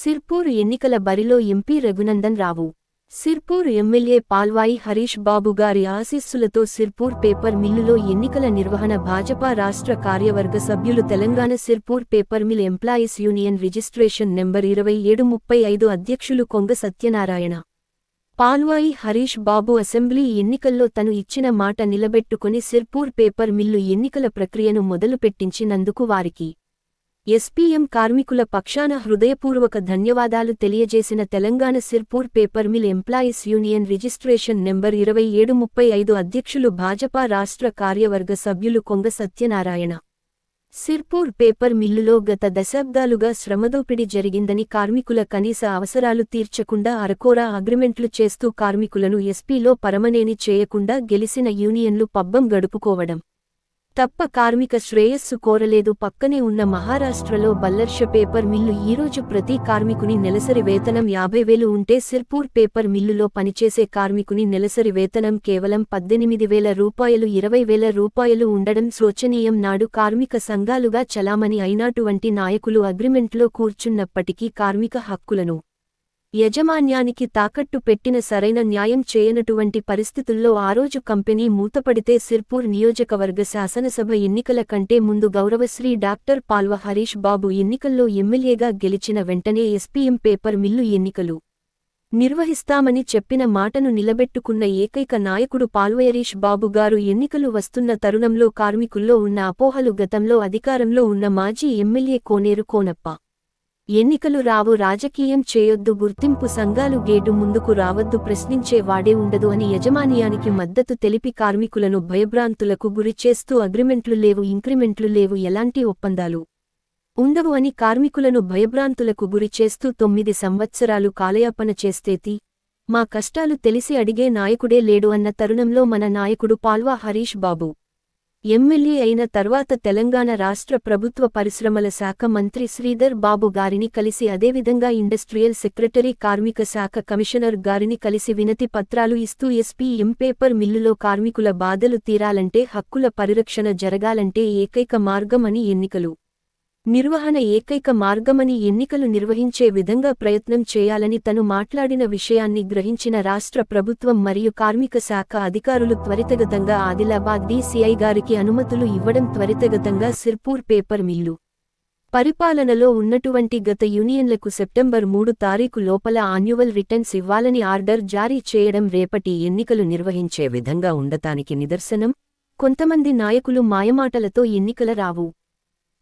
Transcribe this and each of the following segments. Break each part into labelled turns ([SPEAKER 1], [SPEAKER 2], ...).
[SPEAKER 1] సిర్పూర్ ఎన్నికల బరిలో MP Raghunandan Rao. Sirpur MLA Palvai Harish Babu గారి ఆశీస్సులతో సిర్పూర్ పేపర్ మిల్లులో ఎన్నికల నిర్వహణ భాజపా రాష్ట్ర కార్యవర్గ సభ్యులు Telangana Sirpur paper mill employees union registration number ఇరవై ఏడు ముప్పై ఐదు అధ్యక్షులు కొంగ సత్యనారాయణ. పాల్వాయి హరీష్ బాబు అసెంబ్లీ ఎన్నికల్లో తను ఇచ్చిన మాట నిలబెట్టుకుని సిర్పూర్ పేపర్ మిల్లు ఎన్నికల ప్రక్రియను మొదలుపెట్టించినందుకు వారికి ఎస్పీఎం కార్మికుల పక్షాన హృదయపూర్వక ధన్యవాదాలు తెలియజేసిన Telangana Sirpur paper mill employees union registration number ఇరవై ఏడు ముప్పై ఐదు అధ్యక్షులు భాజపా రాష్ట్ర కార్యవర్గ సభ్యులు కొంగ సత్యనారాయణ. సిర్పూర్ పేపర్ మిల్లులో గత దశాబ్దాలుగా శ్రమదోపిడి జరిగిందని కార్మికుల కనీస అవసరాలు తీర్చకుండా అరకోరా అగ్రిమెంట్లు చేస్తూ కార్మికులను ఎస్పీలో పరమనేని చేయకుండా గెలిసిన యూనియన్లు పబ్బం గడుపుకోవడం. తప్ప కార్మిక శ్రేయస్సు కోరలేదు. పక్కనే ఉన్న మహారాష్ట్రలో బల్లర్ష పేపర్ మిల్లు ఈరోజు ప్రతి కార్మికుని నెలసరి వేతనం యాభై వేలు ఉంటే సిర్పూర్ పేపర్ మిల్లులో పనిచేసే కార్మికుని నెలసరి వేతనం కేవలం పద్దెనిమిది వేల రూపాయలు ఇరవై వేల రూపాయలు ఉండడం శోచనీయం నాడు కార్మిక సంఘాలుగా చలామణి అయినటువంటి నాయకులు అగ్రిమెంట్లో కూర్చున్నప్పటికీ కార్మిక హక్కులను యజమాన్యానికి తాకట్టు పెట్టిన సరైన న్యాయం చేయనటువంటి పరిస్థితుల్లో ఆ రోజు కంపెనీ మూతపడితే సిర్పూర్ నియోజకవర్గ శాసనసభ ఎన్నికల కంటే ముందు గౌరవశ్రీ డాక్టర్ పాల్వ హరీష్ బాబు ఎన్నికల్లో ఎమ్మెల్యేగా గెలిచిన వెంటనే ఎస్పీఎం పేపర్ మిల్లు ఎన్నికలు. నిర్వహిస్తామని చెప్పిన మాటను నిలబెట్టుకున్న ఏకైక నాయకుడు పాల్వయరీష్ బాబు గారు ఎన్నికలు వస్తున్న తరుణంలో కార్మికుల్లో ఉన్న అపోహలు గతంలో అధికారంలో ఉన్న మాజీ ఎమ్మెల్యే కోనేరు కోనప్ప. ఎన్నికలు రావు రాజకీయం చేయొద్దు గుర్తింపు సంఘాలు గేటు ముందుకు రావద్దు ప్రశ్నించే వాడే ఉండదు అని యజమానియానికి మద్దతు తెలిపి కార్మికులను భయభ్రాంతులకు గురిచేస్తూ అగ్రిమెంట్లు లేవు ఇంక్రిమెంట్లు లేవు ఎలాంటి ఒప్పందాలు ఉండవు అని కార్మికులను భయభ్రాంతులకు గురిచేస్తూ తొమ్మిది సంవత్సరాలు కాలయాపన చేస్తేతి మా కష్టాలు తెలిసి అడిగే నాయకుడే లేడు అన్న తరుణంలో మన నాయకుడు పాల్వా హరీష్ బాబు. ఎమ్మెల్యే అయిన తర్వాత తెలంగాణ రాష్ట్ర ప్రభుత్వ పరిశ్రమల శాఖ మంత్రి శ్రీధర్ బాబు గారిని కలిసి అదేవిధంగా ఇండస్ట్రియల్ సెక్రటరీ కార్మిక శాఖ కమిషనర్ గారిని కలిసి వినతి పత్రాలు ఇస్తూ ఎస్పీ ఎంపేపర్ మిల్లులో కార్మికుల బాధలు తీరాలంటే హక్కుల పరిరక్షణ జరగాలంటే ఏకైక మార్గం అని ఎన్నికలు నిర్వహణ ఏకైక మార్గమని ఎన్నికలు నిర్వహించే విధంగా ప్రయత్నం చేయాలని తను మాట్లాడిన విషయాన్ని గ్రహించిన రాష్ట్ర ప్రభుత్వం మరియు కార్మిక శాఖ అధికారులు త్వరితగతంగా ఆదిలాబాద్ డీసీఐ గారికి అనుమతులు ఇవ్వడం త్వరితగతంగా సిర్పూర్ పేపర్ మిల్లు. పరిపాలనలో ఉన్నటువంటి గత యూనియన్లకు సెప్టెంబర్ మూడు తారీఖు లోపల ఆన్యువల్ రిటర్న్స్ ఇవ్వాలని ఆర్డర్ జారీ చేయడం రేపటి ఎన్నికలు నిర్వహించే విధంగా ఉండటానికి నిదర్శనం. కొంతమంది నాయకులు మాయమాటలతో ఎన్నికల రావు.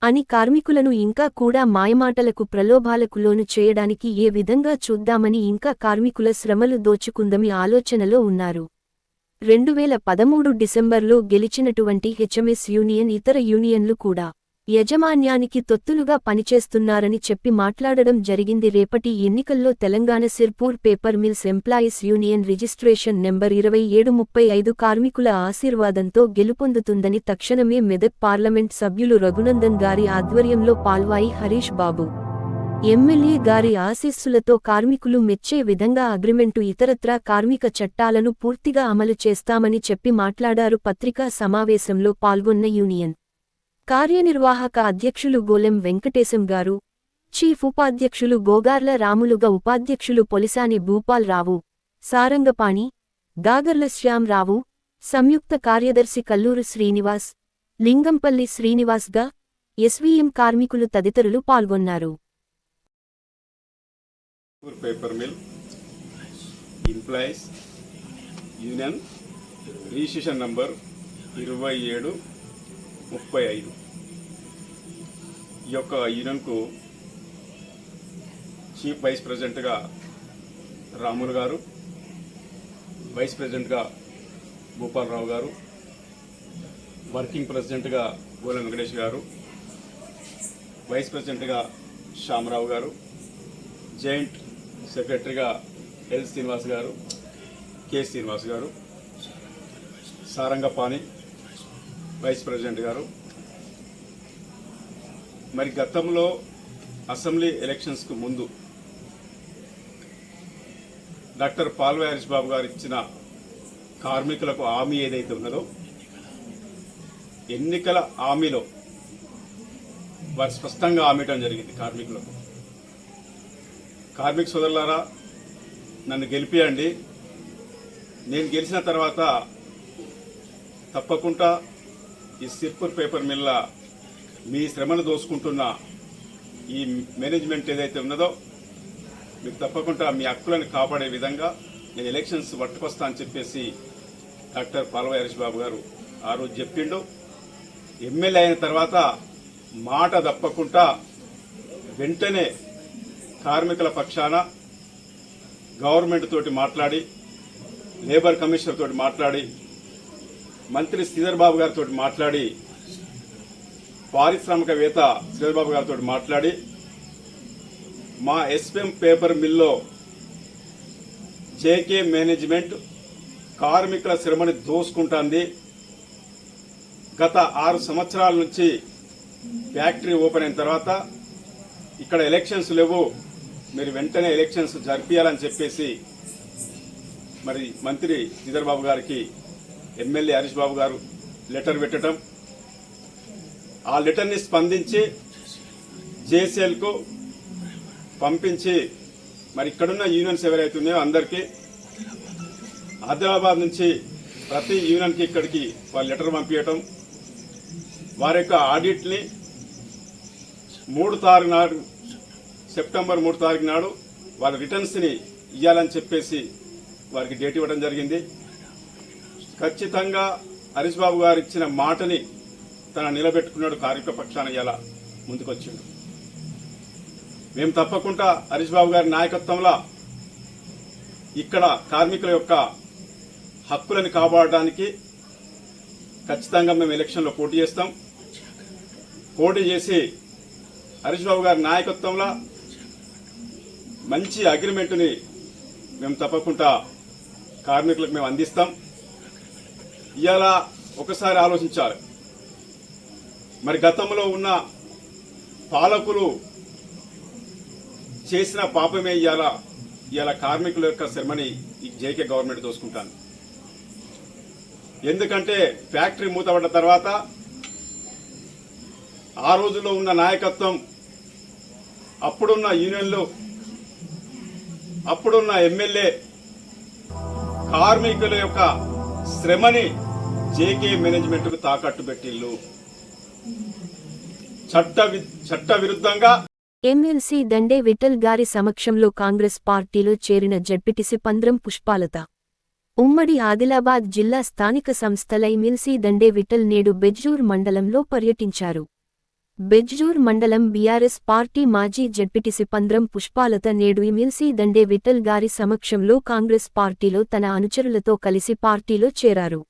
[SPEAKER 1] అని కార్మికులను ఇంకా కూడా మాయమాటలకు ప్రలోభాలకు లోను చేయడానికి ఏ విధంగా చూద్దామని ఇంకా కార్మికుల శ్రమలు దోచుకుందమి ఆలోచనలో ఉన్నారు. రెండువేల పదమూడు డిసెంబర్లో గెలిచినటువంటి హెచ్ఎంఎస్ యూనియన్ ఇతర యూనియన్లు కూడా యజమాన్యానికి తొత్తులుగా పనిచేస్తున్నారని చెప్పి మాట్లాడడం జరిగింది. రేపటి ఎన్నికల్లో Telangana Sirpur paper mills employees union registration number ఇరవై ఏడు ముప్పై ఐదు కార్మికుల ఆశీర్వాదంతో గెలుపొందుతుందని తక్షణమే మెదక్ పార్లమెంట్ సభ్యులు రఘునందన్ గారి ఆధ్వర్యంలో పాల్వాయి హరీష్ బాబు. ఎమ్మెల్యే గారి ఆశీస్సులతో కార్మికులు మెచ్చే విధంగా అగ్రిమెంటు ఇతరత్రా కార్మిక చట్టాలను పూర్తిగా అమలు చేస్తామని చెప్పి మాట్లాడారు. పత్రికా సమావేశంలో పాల్గొన్న యూనియన్ కార్యనిర్వాహక అధ్యక్షులు గోలెం వెంకటేశం గారు చీఫ్ ఉపాధ్యక్షులు గోగార్ల రాములుగా ఉపాధ్యక్షులు పొలిసాని భూపాల్ రావు సారంగపాణి గాగర్ల శ్యాంరావు సంయుక్త కార్యదర్శి కల్లూరు శ్రీనివాస్ లింగంపల్లి శ్రీనివాస్గా ఎస్వీఎం కార్మికులు తదితరులు పాల్గొన్నారు.
[SPEAKER 2] Paper mill employees union registration number ఇరవై ఏడు ముప్పై ఐదు. ఈ యొక్క యూనియన్కు చీఫ్ వైస్ ప్రెసిడెంట్గా రాములు గారు వైస్ ప్రెసిడెంట్గా గోపాలరావు గారు వర్కింగ్ ప్రెసిడెంట్గా గోల వెంకటేష్ గారు వైస్ ప్రెసిడెంట్గా శ్యామరావు గారు జాయింట్ సెక్రటరీగా ఎల్ శ్రీనివాస్ గారు కె శ్రీనివాస్ గారు సారంగపాణి వైస్ ప్రెసిడెంట్ గారు. మరి గతంలో అసెంబ్లీ ఎలక్షన్స్కు ముందు డాక్టర్ పాల్వే హరీష్ బాబు గారు ఇచ్చిన కార్మికులకు హామీ ఏదైతే ఉన్నదో ఎన్నికల హామీలో వారు స్పష్టంగా హామీయటం జరిగింది కార్మికులకు. కార్మిక సోదరులారా నన్ను గెలిపియండి. నేను గెలిచిన తర్వాత తప్పకుండా ఈ సిర్పూర్ పేపర్ మిల్ల మీ శ్రమను దోసుకుంటున్న ఈ మేనేజ్మెంట్ ఏదైతే ఉన్నదో మీకు తప్పకుండా మీ హక్కులను కాపాడే విధంగా నేను ఎలక్షన్స్ పట్టుకొస్తా అని చెప్పేసి డాక్టర్ పాల్వ హరీష్ బాబు గారు ఆ రోజు చెప్పిండు. ఎమ్మెల్యే అయిన తర్వాత మాట తప్పకుండా వెంటనే కార్మికుల పక్షాన గవర్నమెంట్ తోటి మాట్లాడి లేబర్ కమిషనర్ తోటి మాట్లాడి మంత్రి శ్రీధర్ బాబు గారితో మాట్లాడి పారిశ్రామికవేత్త శ్రీధర్ బాబు గారితో మాట్లాడి మా ఎస్పిఎం పేపర్ మిల్లో జేకే మేనేజ్మెంట్ కార్మికుల శ్రమని దోసుకుంటుంది. గత ఆరు సంవత్సరాల నుంచి ఫ్యాక్టరీ ఓపెన్ అయిన తర్వాత ఇక్కడ ఎలక్షన్స్ లేవు. మీరు వెంటనే ఎలక్షన్స్ జరిపించాలని చెప్పేసి మరి మంత్రి శ్రీధర్ బాబు గారికి ఎమ్మెల్యే హరీష్ బాబు గారు లెటర్ పెట్టడం. ఆ లెటర్ని స్పందించి జేసీఎల్కు పంపించి మరి ఇక్కడున్న యూనియన్స్ ఎవరైతే ఉన్నాయో అందరికీ ఆదిలాబాద్ నుంచి ప్రతి యూనియన్కి ఇక్కడికి వాళ్ళు లెటర్ పంపించటం. వారి యొక్క ఆడిట్ని మూడు తారీఖు నాడు సెప్టెంబర్ మూడు తారీఖు నాడు వాళ్ళ రిటర్న్స్ని ఇవ్వాలని చెప్పేసి వారికి డేట్ ఇవ్వడం జరిగింది. ఖచ్చితంగా హరీష్ బాబు గారు ఇచ్చిన మాటని తన నిలబెట్టుకున్నాడు కార్మిక పక్షాన ఎలా ముందుకొచ్చిండు. మేము తప్పకుండా హరీష్ బాబు గారి నాయకత్వంలో ఇక్కడ కార్మికుల యొక్క హక్కులను కాపాడడానికి ఖచ్చితంగా మేము ఎలక్షన్లో పోటీ చేస్తాం. పోటీ చేసి హరీష్ బాబు గారి నాయకత్వంలో మంచి అగ్రిమెంట్ని మేము తప్పకుండా కార్మికులకు మేము అందిస్తాం. ఇవాళ ఒకసారి ఆలోచించాలి. మరి గతంలో ఉన్న పాలకులు చేసిన పాపమే ఇవాళ ఇవాళ కార్మికుల యొక్క శ్రమని ఈ జేకే గవర్నమెంట్ దోసుకుంటాను ఎందుకంటే ఫ్యాక్టరీ మూతపడ్డ తర్వాత ఆ రోజుల్లో ఉన్న నాయకత్వం అప్పుడున్న యూనియన్లు అప్పుడున్న ఎమ్మెల్యే కార్మికుల యొక్క శ్రమని జేకే మేనేజ్మెంట్కు తాకట్టు పెట్టిల్లు. చట్ట చట్ట విరుద్ధంగా
[SPEAKER 1] ఎమ్మెల్సీ దండే విఠల్ గారి సమక్షంలో కాంగ్రెస్ పార్టీలో చేరిన జడ్పిటిసి పంద్రం పుష్పాలత. ఉమ్మడి ఆదిలాబాద్ జిల్లా స్థానిక సంస్థల ఎమ్మెల్సీ దండే విఠల్ నేడు బెజ్జూర్ మండలంలో పర్యటించారు. బెజ్జూర్ మండలం బీఆర్ఎస్ పార్టీ మాజీ జడ్పిటిసి పంద్రం పుష్పాలత నేడు ఎమ్మెల్సీ దండే విఠల్ గారి సమక్షంలో కాంగ్రెస్ పార్టీలో తన అనుచరులతో కలిసి పార్టీలో చేరారు.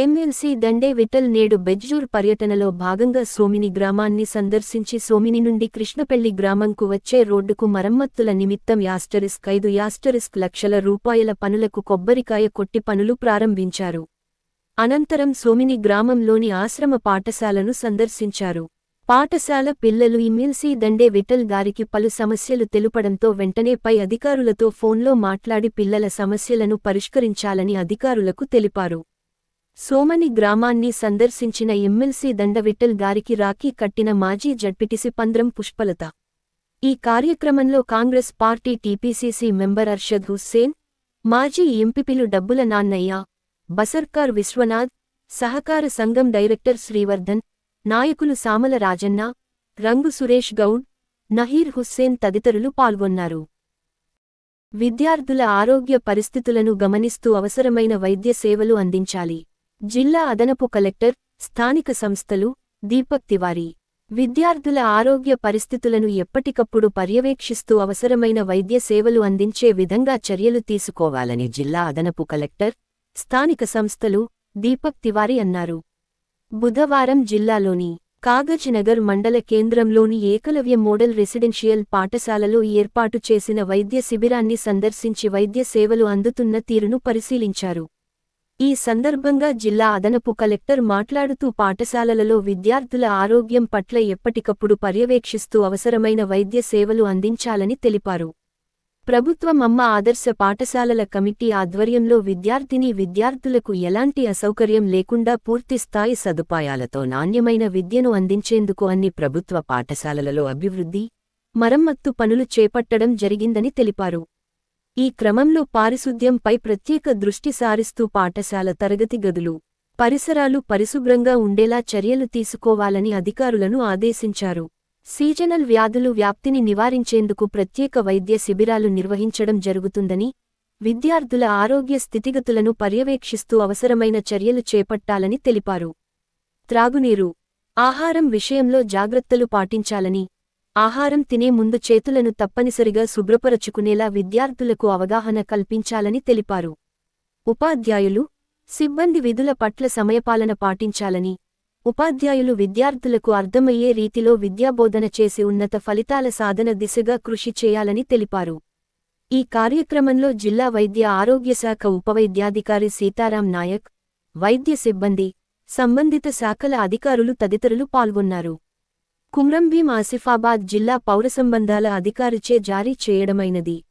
[SPEAKER 1] ఎమ్మెల్సీ దండే విఠల్ నేడు బెజ్జూర్ పర్యటనలో భాగంగా సోమిని గ్రామాన్ని సందర్శించి సోమిని నుండి కృష్ణపెల్లి గ్రామంకు వచ్చే రోడ్డుకు మరమ్మత్తుల నిమిత్తం యాస్టరిస్క్ ఐదు యాస్టరిస్క్ లక్షల రూపాయల పనులకు కొబ్బరికాయ కొట్టి పనులు ప్రారంభించారు. అనంతరం సోమిని గ్రామంలోని ఆశ్రమ పాఠశాలను సందర్శించారు. పాఠశాల పిల్లలు ఎమ్మెల్సీ దండే విఠల్ గారికి పలు సమస్యలు తెలుపడంతో వెంటనే పై అధికారులతో ఫోన్లో మాట్లాడి పిల్లల సమస్యలను పరిష్కరించాలని అధికారులకు తెలిపారు. సోమని గ్రామాన్ని సందర్శించిన ఎమ్మెల్సీ దండవిట్టల్ గారికి రాఖీ కట్టిన మాజీ జడ్పిటిసి పంద్రం పుష్పలత. ఈ కార్యక్రమంలో Congress party TPCC member Arshad Hussain మాజీ ఎంపీపీలు డబ్బుల నాన్నయ్య బసర్కార్ విశ్వనాథ్ సహకార సంఘం డైరెక్టర్ శ్రీవర్ధన్ నాయకులు సామల రాజన్న రంగు సురేష్ గౌడ్ నహీర్ హుస్సేన్ తదితరులు పాల్గొన్నారు. విద్యార్థుల ఆరోగ్య పరిస్థితులను గమనిస్తూ అవసరమైన వైద్య సేవలు అందించాలి. జిల్లా అదనపు కలెక్టర్ స్థానిక సంస్థలు దీపక్ తివారీ. విద్యార్థుల ఆరోగ్య పరిస్థితులను ఎప్పటికప్పుడు పర్యవేక్షిస్తూ అవసరమైన వైద్య సేవలు అందించే విధంగా చర్యలు తీసుకోవాలని జిల్లా అదనపు కలెక్టర్ స్థానిక సంస్థలు దీపక్ తివారీ అన్నారు. బుధవారం జిల్లాలోని కాగజ్నగర్ మండల కేంద్రంలోని ఏకలవ్య మోడల్ రెసిడెన్షియల్ పాఠశాలలో ఏర్పాటు చేసిన వైద్య శిబిరాన్ని సందర్శించి వైద్య సేవలు అందుతున్న తీరును పరిశీలించారు. ఈ సందర్భంగా జిల్లా అదనపు కలెక్టర్ మాట్లాడుతూ పాఠశాలలలో విద్యార్థుల ఆరోగ్యం పట్ల ఎప్పటికప్పుడు పర్యవేక్షిస్తూ అవసరమైన వైద్య సేవలు అందించాలని తెలిపారు. ప్రభుత్వం అమ్మ ఆదర్శ పాఠశాలల కమిటీ ఆధ్వర్యంలో విద్యార్థిని విద్యార్థులకు ఎలాంటి అసౌకర్యం లేకుండా పూర్తిస్థాయి సదుపాయాలతో నాణ్యమైన విద్యను అందించేందుకు అన్ని ప్రభుత్వ పాఠశాలలలో అభివృద్ధి మరమ్మత్తు పనులు చేపట్టడం జరిగిందని తెలిపారు. ఈ క్రమంలో పారిశుద్ధ్యంపై ప్రత్యేక దృష్టి సారిస్తూ పాఠశాల తరగతి గదులు పరిసరాలు పరిశుభ్రంగా ఉండేలా చర్యలు తీసుకోవాలని అధికారులను ఆదేశించారు. సీజనల్ వ్యాధులు వ్యాప్తిని నివారించేందుకు ప్రత్యేక వైద్య శిబిరాలు నిర్వహించడం జరుగుతుందని విద్యార్థుల ఆరోగ్య స్థితిగతులను పర్యవేక్షిస్తూ అవసరమైన చర్యలు చేపట్టాలని తెలిపారు. త్రాగునీరు ఆహారం విషయంలో జాగ్రత్తలు పాటించాలని ఆహారం తినే ముందు చేతులను తప్పనిసరిగా శుభ్రపరచుకునేలా విద్యార్థులకు అవగాహన కల్పించాలని తెలిపారు. ఉపాధ్యాయులు సిబ్బంది విధుల పట్ల సమయపాలన పాటించాలని ఉపాధ్యాయులు విద్యార్థులకు అర్థమయ్యే రీతిలో విద్యాబోధన చేసి ఉన్నత ఫలితాల సాధన దిశగా కృషి చేయాలని తెలిపారు. ఈ కార్యక్రమంలో జిల్లా వైద్య ఆరోగ్య శాఖ ఉపవైద్యాధికారి సీతారాం నాయక్ వైద్య సిబ్బంది సంబంధిత శాఖల అధికారులు తదితరులు పాల్గొన్నారు. కుమ్రంభీం ఆసిఫాబాద్ జిల్లా పౌర సంబంధాల అధికారిచే జారీ చేయడమైనది.